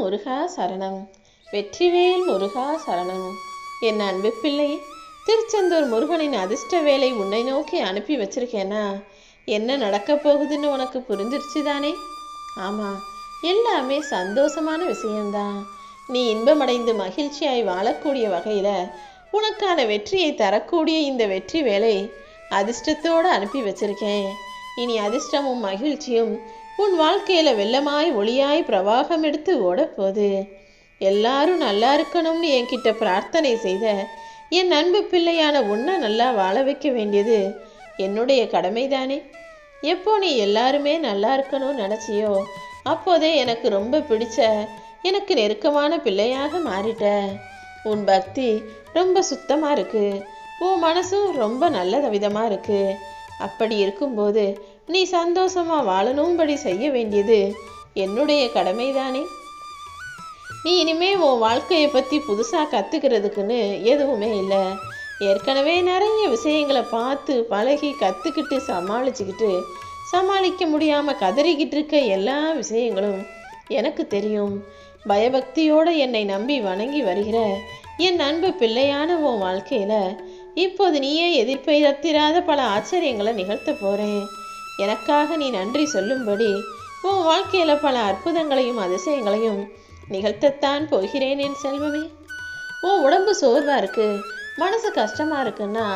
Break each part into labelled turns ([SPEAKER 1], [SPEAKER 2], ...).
[SPEAKER 1] முருகா சரணம். வெற்றிவேல் முருகா சரணம். என் அன்பு பிள்ளை திருச்செந்தூர் முருகனின் அதிர்ஷ்ட வேலை உன்னை நோக்கி அனுப்பி வச்சிருக்கேனா? என்ன நடக்கப் போகுதுன்னு உனக்கு புரிஞ்சிருச்சு தானே? ஆமாம் எல்லாமே சந்தோஷமான விஷயம்தான். நீ இன்பமடைந்து மகிழ்ச்சியாய் வாழக்கூடிய வகையில் உனக்கான வெற்றியை தரக்கூடிய இந்த வெற்றி வேலை அதிர்ஷ்டத்தோடு அனுப்பி வச்சிருக்கேன். இனி அதிர்ஷ்டமும் மகிழ்ச்சியும் உன் வாழ்க்கையில வெள்ளமாய் ஒளியாய் பிரவாகம் எடுத்து ஓடப்போகுது. எல்லாரும் நல்லா இருக்கணும்னு என்கிட்ட பிரார்த்தனை செய்த என் அன்பு பிள்ளையான உன்னை நல்லா வாழ வைக்க வேண்டியது என்னுடைய கடமைதானே. எப்போ நீ எல்லாருமே நல்லா இருக்கணும்னு நினச்சியோ அப்போதே எனக்கு ரொம்ப பிடிச்ச எனக்கு நெருக்கமான பிள்ளையாக மாறிட்ட. உன் பக்தி ரொம்ப சுத்தமாக இருக்கு. உன் மனசும் ரொம்ப நல்ல விதமாக இருக்கு. அப்படி இருக்கும்போது நீ சந்தோஷமா வாழணும்படி செய்ய வேண்டியது என்னுடைய கடமைதானே. நீ இனிமே உன் வாழ்க்கையை பற்றி புதுசாக கற்றுக்கிறதுக்குன்னு எதுவுமே இல்லை. ஏற்கனவே நிறைய விஷயங்களை பார்த்து பழகி கற்றுக்கிட்டு சமாளிச்சுக்கிட்டு சமாளிக்க முடியாமல் கதறிக்கிட்டு இருக்க எல்லா விஷயங்களும் எனக்கு தெரியும். பயபக்தியோடு என்னை நம்பி வணங்கி வருகிற என் அன்பு பிள்ளையான உன் வாழ்க்கையில் இப்போது நீயே எதிர்ப்பை எதிர்பார்த்திராத பல ஆச்சரியங்களை நிகழ்த்த போகிறேன் எனக்காக நீ நன்றி சொல்லும்படி உன் வாழ்க்கையில் பல அற்புதங்களையும் அதிசயங்களையும் நிகழ்த்தத்தான் போகிறேன் என் செல்வமே. உன் உடம்பு சோர்வாக இருக்கு மனசு கஷ்டமாக இருக்குன்னா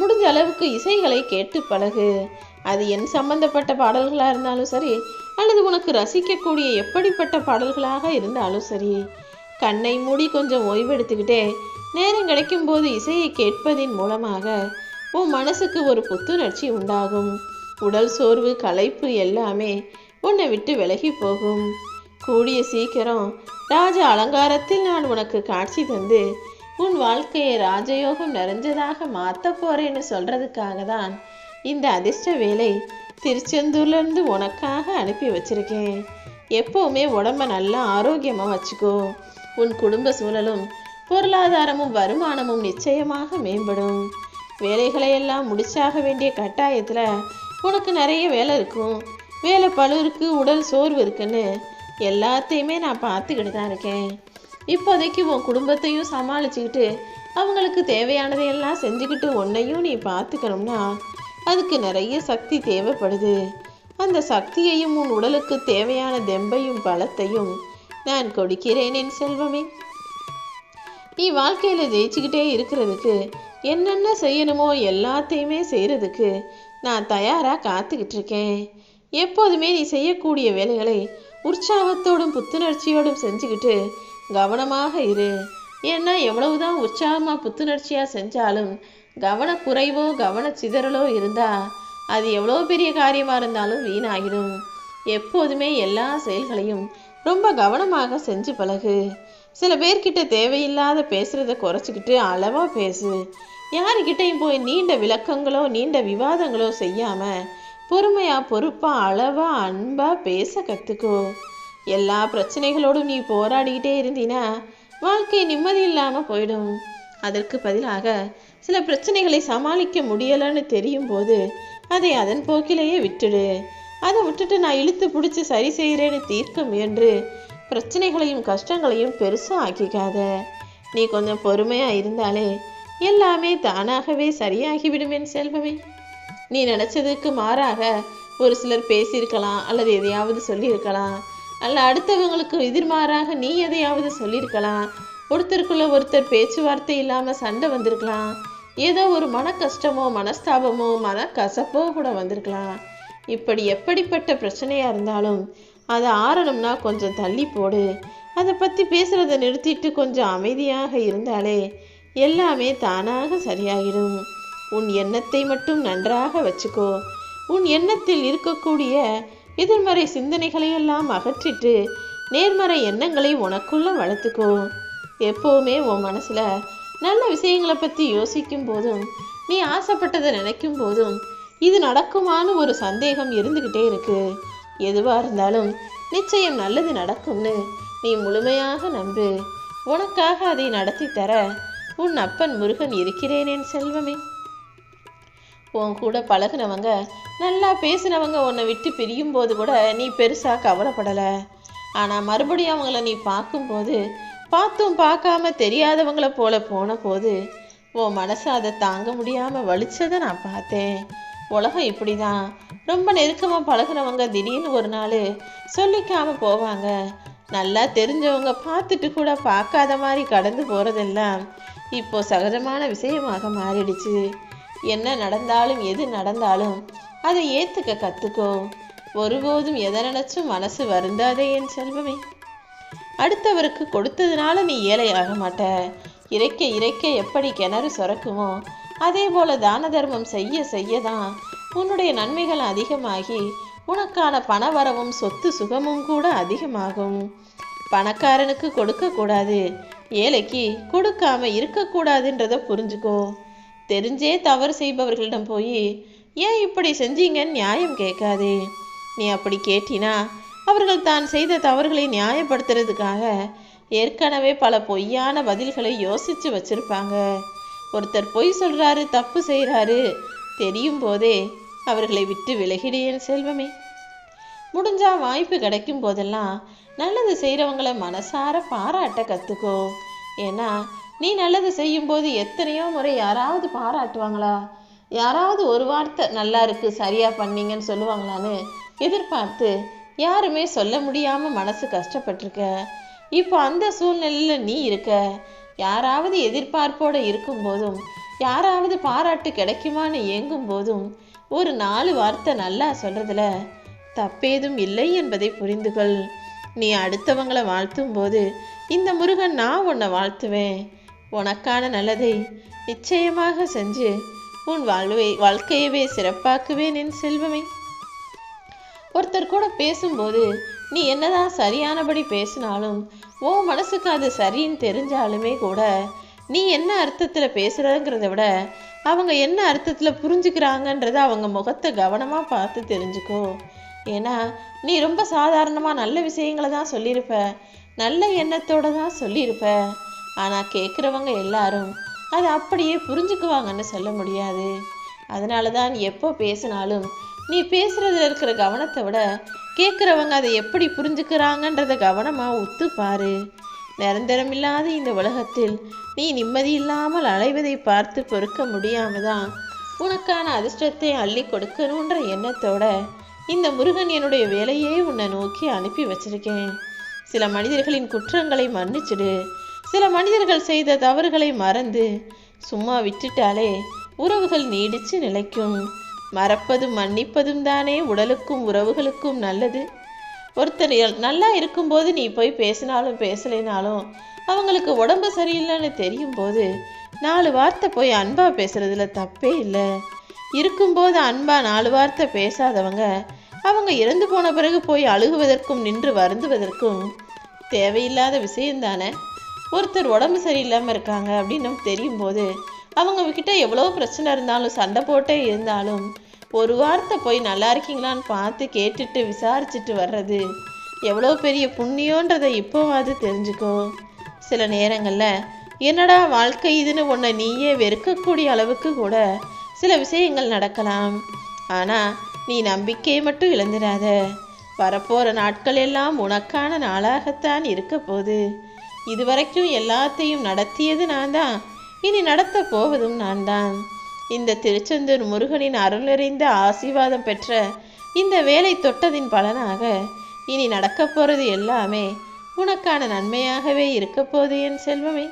[SPEAKER 1] முடிஞ்ச அளவுக்கு இசைகளை கேட்டு பழகு. அது என் சம்பந்தப்பட்ட பாடல்களாக இருந்தாலும் சரி அல்லது உனக்கு ரசிக்கக்கூடிய எப்படிப்பட்ட பாடல்களாக இருந்தாலும் சரி கண்ணை மூடி கொஞ்சம் ஓய்வெடுத்துக்கிட்டே நேரம் கிடைக்கும் போது இசையை கேட்பதின் மூலமாக உன் மனசுக்கு ஒரு புத்துணர்ச்சி உண்டாகும். உடல் சோர்வு களைப்பு எல்லாமே உன்னை விட்டு விலகி போகும். கூடிய சீக்கிரம் ராஜ அலங்காரத்தில் நான் உனக்கு காட்சி தந்து உன் வாழ்க்கையை ராஜயோகம் நிறைஞ்சதாக மாற்ற போறேன்னு சொல்றதுக்காக தான் இந்த அதிர்ஷ்ட வேலை திருச்செந்தூர்லேருந்து உனக்காக அனுப்பி வச்சிருக்கேன். எப்பவுமே உடம்ப நல்லா ஆரோக்கியமாக வச்சுக்கோ. உன் குடும்ப சூழலும் பொருளாதாரமும் வருமானமும் நிச்சயமாக மேம்படும். வேலைகளை எல்லாம் முடிச்சாக வேண்டிய கட்டாயத்தில் உனக்கு நிறைய வேலை இருக்கும். வேலை பழு இருக்கு உடல் சோர்வு இருக்குன்னு எல்லாத்தையுமே நான் பார்த்துக்கிட்டு தான் இருக்கேன். இப்போதைக்கு உன் குடும்பத்தையும் சமாளிச்சுக்கிட்டு அவங்களுக்கு தேவையானதையெல்லாம் செஞ்சுக்கிட்டு உன்னையும் நீ பார்த்துக்கணும்னா அதுக்கு நிறைய சக்தி தேவைப்படுது. அந்த சக்தியையும் உன் உடலுக்கு தேவையான தெம்பையும் பலத்தையும் நான் கொடுக்கிறேன் என் செல்வமே. நீ வாழ்க்கையில் ஜெயிச்சுக்கிட்டே இருக்கிறதுக்கு என்னென்ன செய்யணுமோ எல்லாத்தையுமே செய்கிறதுக்கு நான் தயாராக காத்துக்கிட்டு இருக்கேன் எப்போதுமே நீ செய்யக்கூடிய வேலைகளை உற்சாகத்தோடும் புத்துணர்ச்சியோடும் செஞ்சுக்கிட்டு கவனமாக இரு. ஏன்னா எவ்வளவுதான் உற்சாகமாக புத்துணர்ச்சியாக செஞ்சாலும் கவனக்குறைவோ கவனச்சிதறலோ சிதறலோ இருந்தால் அது எவ்வளோ பெரிய காரியமாக இருந்தாலும் வீணாகிடும். எப்போதுமே எல்லா செயல்களையும் ரொம்ப கவனமாக செஞ்சு பழகு. சில பேர்கிட்ட தேவையில்லாத பேசுறத குறைச்சிக்கிட்டு அளவாக பேசு. யாருக்கிட்டையும் போய் நீண்ட விளக்கங்களோ நீண்ட விவாதங்களோ செய்யாம பொறுமையா பொறுப்பா அளவா அன்பா பேச கத்துக்கோ. எல்லா பிரச்சனைகளோடும் நீ போராடிக்கிட்டே இருந்தீன்னா வாழ்க்கை நிம்மதி இல்லாம போயிடும். அதற்கு பதிலாக சில பிரச்சனைகளை சமாளிக்க முடியலன்னு தெரியும் போது அதை அதன் போக்கிலேயே விட்டுடு. அதை விட்டுட்டு நான் இழுத்து பிடிச்சி சரி செய்கிறேன்னு தீர்க்க முயன்று பிரச்சனைகளையும் கஷ்டங்களையும் பெருசாக ஆக்கிக்காத. நீ கொஞ்சம் பொறுமையா இருந்தாலே எல்லாமே தானாகவே சரியாகிவிடுமேன் செல்வமே. நீ நினைச்சதுக்கு மாறாக ஒரு சிலர் பேசியிருக்கலாம் அல்லது எதையாவது சொல்லியிருக்கலாம். அல்ல அடுத்தவங்களுக்கு எதிர்மாறாக நீ எதையாவது சொல்லியிருக்கலாம். ஒருத்தருக்குள்ள ஒருத்தர் பேச்சுவார்த்தை இல்லாமல் சண்டை வந்திருக்கலாம். ஏதோ ஒரு மன கஷ்டமோ மனஸ்தாபமோ மன கசப்போ கூட வந்திருக்கலாம். இப்படி எப்படிப்பட்ட பிரச்சனையா இருந்தாலும் அதை ஆறணும்னா கொஞ்சம் தள்ளி போடு. அதை பற்றி பேசுகிறத நிறுத்திட்டு கொஞ்சம் அமைதியாக இருந்தாலே எல்லாமே தானாக சரியாகிடும் உன் எண்ணத்தை மட்டும் நன்றாக வச்சுக்கோ. உன் எண்ணத்தில் இருக்கக்கூடிய எதிர்மறை சிந்தனைகளை எல்லாம் அகற்றிட்டு நேர்மறை எண்ணங்களை உனக்குள்ள வளர்த்துக்கோ. எப்போவுமே உன் மனசில் நல்ல விஷயங்களை பற்றி யோசிக்கும் போதும் நீ ஆசைப்பட்டதை நினைக்கும் போதும் இது நடக்குமான்னு ஒரு சந்தேகம் இருந்துக்கிட்டே இருக்கு. எதுவாக இருந்தாலும் நிச்சயம் நல்லது நடக்கும்னு நீ முழுமையாக நம்பு. உனக்காக அதை நடத்தி தர உன் அப்பன் முருகன் இருக்கிறேனேன் செல்வமே. உன் கூட பழகுனவங்க நல்லா பேசினவங்க உன்னை விட்டு பிரியும் போது கூட நீ பெருசாக கவலைப்படலை. ஆனால் மறுபடியும் அவங்கள நீ பார்க்கும்போது பார்த்தும் பார்க்காம தெரியாதவங்கள போல போன போது உன் மனசை அதை தாங்க முடியாமல் வலிச்சதை நான் பார்த்தேன். உலகம் இப்படி தான் ரொம்ப நெருக்கமாக பழகுறவங்க திடீர்னு ஒரு நாள் சொல்லிக்காம போவாங்க. நல்லா தெரிஞ்சவங்க பார்த்துட்டு கூட பார்க்காத மாதிரி கடந்து போகிறதெல்லாம் இப்போ சகஜமான விஷயமாக மாறிடுச்சு. என்ன நடந்தாலும் எது நடந்தாலும் அதை ஏற்றுக்க கற்றுக்கோ ஒருபோதும் எதை நினச்சும் மனசு வருந்தாதே என் செல்வமே. அடுத்தவருக்கு கொடுத்ததுனால நீ ஏழை ஆக மாட்ட. இறைக்க இறைக்க எப்படி கிணறு சுரக்குமோ அதே போல தான தர்மம் செய்ய செய்ய தான் உன்னுடைய நன்மைகள் அதிகமாகி உனக்கான பண வரவும் சொத்து சுகமும் கூட அதிகமாகும். பணக்காரனுக்கு கொடுக்க கூடாது. ஏழைக்கு கொடுக்காம இருக்கக்கூடாதுன்றத புரிஞ்சுக்கோ. தெரிஞ்சே தவறு செய்பவர்களிடம் போய் ஏன் இப்படி செஞ்சீங்கன்னு நியாயம் கேட்காதே. நீ அப்படி கேட்டினா அவர்கள் தான் செய்த தவறுகளை நியாயப்படுத்துறதுக்காக ஏற்கனவே பல பொய்யான பதில்களை யோசிச்சு வச்சிருப்பாங்க. ஒருத்தர் பொய் சொல்றாரு தப்பு செய்கிறாரு தெரியும் போதே அவர்களை விட்டு விலகிடேன் செல்வமே. முடிஞ்சா வாய்ப்பு கிடைக்கும் போதெல்லாம் நல்லது செய்கிறவங்கள மனசார பாராட்ட கற்றுக்கோ ஏன்னா நீ நல்லது செய்யும்போது எத்தனையோ முறை யாராவது பாராட்டுவாங்களா? யாராவது ஒரு வார்த்தை நல்லா இருக்கு சரியா பண்ணீங்கன்னு சொல்லுவாங்களான்னு எதிர்பார்த்து யாருமே சொல்ல முடியாம மனசு கஷ்டப்பட்டிருக்க. இப்போ அந்த சூழ்நிலையில் நீ இருக்க. யாராவது எதிர்பார்ப்போடு இருக்கும்போதும் யாராவது பாராட்டு கிடைக்குமான்னு ஏங்கும் போதும் ஒரு நாலு வார்த்தை நல்லா சொல்கிறதுல தப்பேதும் இல்லை என்பதை புரிந்துகள். நீ அடுத்தவங்களை வாழ்த்தும் போது இந்த முருகன் நான் உன்னை வாழ்த்துவேன். உனக்கான நல்லதை நிச்சயமாக செஞ்சு உன் வாழ்வை வாழ்க்கையவே சிறப்பாக்குவேன் என் செல்வமே. ஒருத்தர் கூட பேசும்போது நீ என்னதான் சரியானபடி பேசினாலும் உன் மனசுக்கு அது சரின்னு தெரிஞ்சாலுமே கூட நீ என்ன அர்த்தத்தில் பேசுகிறங்கிறத விட அவங்க என்ன அர்த்தத்தில் புரிஞ்சுக்கிறாங்கன்றத அவங்க முகத்தை கவனமாக பார்த்து தெரிஞ்சுக்கோ. ஏன்னா நீ ரொம்ப சாதாரணமாக நல்ல விஷயங்களை தான் சொல்லியிருப்ப நல்ல எண்ணத்தோடு தான் சொல்லியிருப்ப. ஆனால் கேட்குறவங்க எல்லாரும் அதை அப்படியே புரிஞ்சுக்குவாங்கன்னு சொல்ல முடியாது. அதனால தான் எப்போ பேசினாலும் நீ பேசுறதுல இருக்கிற கவனத்தை விட கேட்குறவங்க அதை எப்படி புரிஞ்சுக்கிறாங்கன்றத கவனமாக உத்து பாரு. நிரந்தரமில்லாத இந்த உலகத்தில் நீ நிம்மதி இல்லாமல் அலைவதை பார்த்து பொறுக்க முடியாம தான் உனக்கான அதிர்ஷ்டத்தை அள்ளி கொடுக்கணுன்ற எண்ணத்தோட இந்த முருகன் என்னுடைய வேலையே உன்னை நோக்கி அனுப்பி வச்சிருக்கேன். சில மனிதர்களின் குற்றங்களை மன்னிச்சிடு. சில மனிதர்கள் செய்த தவறுகளை மறந்து சும்மா விட்டுட்டாலே உறவுகள் நீடிச்சு நிலைக்கும். மறப்பதும் மன்னிப்பதும் தானே உடலுக்கும் உறவுகளுக்கும் நல்லது. ஒருத்தர் நல்லா இருக்கும்போது நீ போய் பேசினாலும் பேசலைனாலும் அவங்களுக்கு உடம்பு சரியில்லைன்னு தெரியும் போது நாலு வார்த்தை போய் அன்பா பேசுறதுல தப்பே இல்லை. இருக்கும்போது அன்பா நாலு வார்த்தை பேசாதவங்க அவங்க இறந்து போன பிறகு போய் அழுகுவதற்கும் நின்று வருந்துவதற்கும் தேவையில்லாத விஷயம்தானே ஒருத்தர் உடம்பு சரியில்லாமல் இருக்காங்க அப்படின்னு நமக்கு தெரியும் போது அவங்க கிட்ட எவ்வளோ பிரச்சனை இருந்தாலும் சண்டை போட்டே இருந்தாலும் ஒரு வார்த்தை போய் நல்லா இருக்கீங்களான்னு பார்த்து கேட்டுட்டு விசாரிச்சுட்டு வர்றது. எவ்வளோ பெரிய புண்ணியோன்றதை இப்போவாது தெரிஞ்சுக்கோ. சில நேரங்களில் என்னடா வாழ்க்கை இதுன்னு உன்னை நீயே வெறுக்கக்கூடிய அளவுக்கு கூட சில விஷயங்கள் நடக்கலாம். ஆனால் நீ நம்பிக்கையை மட்டும் இழந்துடாத. வரப்போகிற நாட்கள் எல்லாம் உனக்கான நாளாகத்தான் இருக்க போகுது. இதுவரைக்கும் எல்லாத்தையும் நடத்தியது நான் தான் இனி நடத்த போவதும் நான் தான் இந்த திருச்செந்தூர் முருகனின் அருளறிந்த ஆசீர்வாதம் பெற்ற இந்த வேலை தொட்டதின் பலனாக இனி நடக்கப் போகிறது எல்லாமே உனக்கான நன்மையாகவே இருக்க போகுது என் செல்வமே.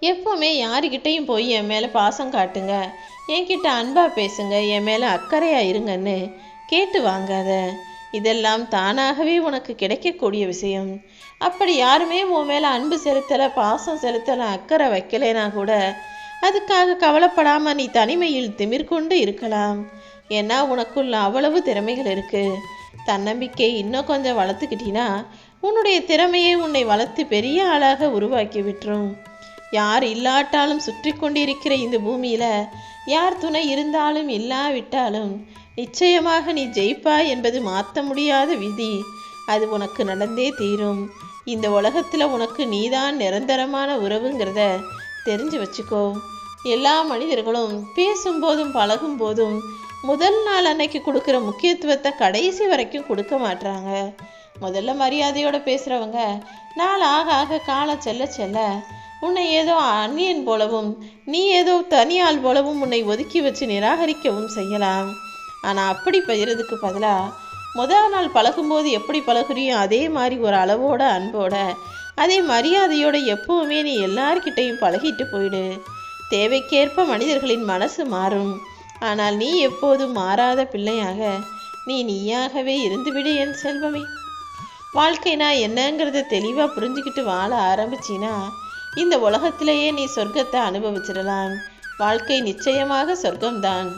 [SPEAKER 1] எப்பவுமே யாருக்கிட்டையும் போய் என் மேலே பாசம் காட்டுங்க. என்கிட்ட அன்பா பேசுங்க. என் மேலே அக்கறையா இருங்கன்னு கேட்டு வாங்காத. இதெல்லாம் தானாகவே உனக்கு கிடைக்கக்கூடிய விஷயம். அப்படி யாருமே உன் மேலே அன்பு செலுத்தலை பாசம் செலுத்தலை அக்கறை வைக்கலைனா கூட அதுக்காக கவலைப்படாம நீ தனிமையில் திமிர் கொண்டு இருக்கலாம். ஏன்னா உனக்குள்ள அவ்வளவு திறமைகள் இருக்கு. தன்னம்பிக்கை இன்னும் கொஞ்சம் வளர்த்துக்கிட்டினா உன்னுடைய திறமையை உன்னை வளர்த்து பெரிய ஆளாக உருவாக்கி விட்டுரும். யார் இல்லாட்டாலும் சுற்றி கொண்டிருக்கிற இந்த பூமியில யார் துணை இருந்தாலும் இல்லாவிட்டாலும் நிச்சயமாக நீ ஜெயிப்பாய் என்பது மாற்ற முடியாத விதி. அது உனக்கு நடந்தே தீரும். இந்த உலகத்தில் உனக்கு நீதான் நிரந்தரமான உறவுங்கிறத தெரிஞ்சு வச்சுக்கோ. எல்லா மனிதர்களும் பேசும்போதும் பழகும் போதும் முதல் நாள் அன்னைக்கு கொடுக்குற முக்கியத்துவத்தை கடைசி வரைக்கும் கொடுக்க மாட்டுறாங்க முதல்ல மரியாதையோட பேசுறவங்க நாள் ஆக ஆக காலம் செல்ல செல்ல உன்னை ஏதோ அந்நியன் போலவும் நீ ஏதோ தனியாள் போலவும் உன்னை ஒதுக்கி வச்சு நிராகரிக்கவும் செய்யலாம். ஆனால் அப்படி பெய்யறதுக்கு பதிலாக முதல் நாள் பழகும்போது எப்படி பழகுறியோ அதே மாதிரி ஒரு அளவோட அன்போட அதே மரியாதையோட எப்பவுமே நீ எல்லார்கிட்டையும் பழகிட்டு போயிடு. தேவைக்கேற்ப மனிதர்களின் மனசு மாறும். ஆனால் நீ எப்போதும் மாறாத பிள்ளையாக நீ நீயாகவே இருந்துவிடு என் செல்வமே. வாழ்க்கைனா என்னங்கிறத தெளிவாக புரிஞ்சுக்கிட்டு வாழ ஆரம்பிச்சினா இந்த உலகத்திலேயே நீ சொர்க்கத்தை அனுபவிச்சிடலாம். வாழ்க்கை நிச்சயமாக சொர்க்கம்தான்.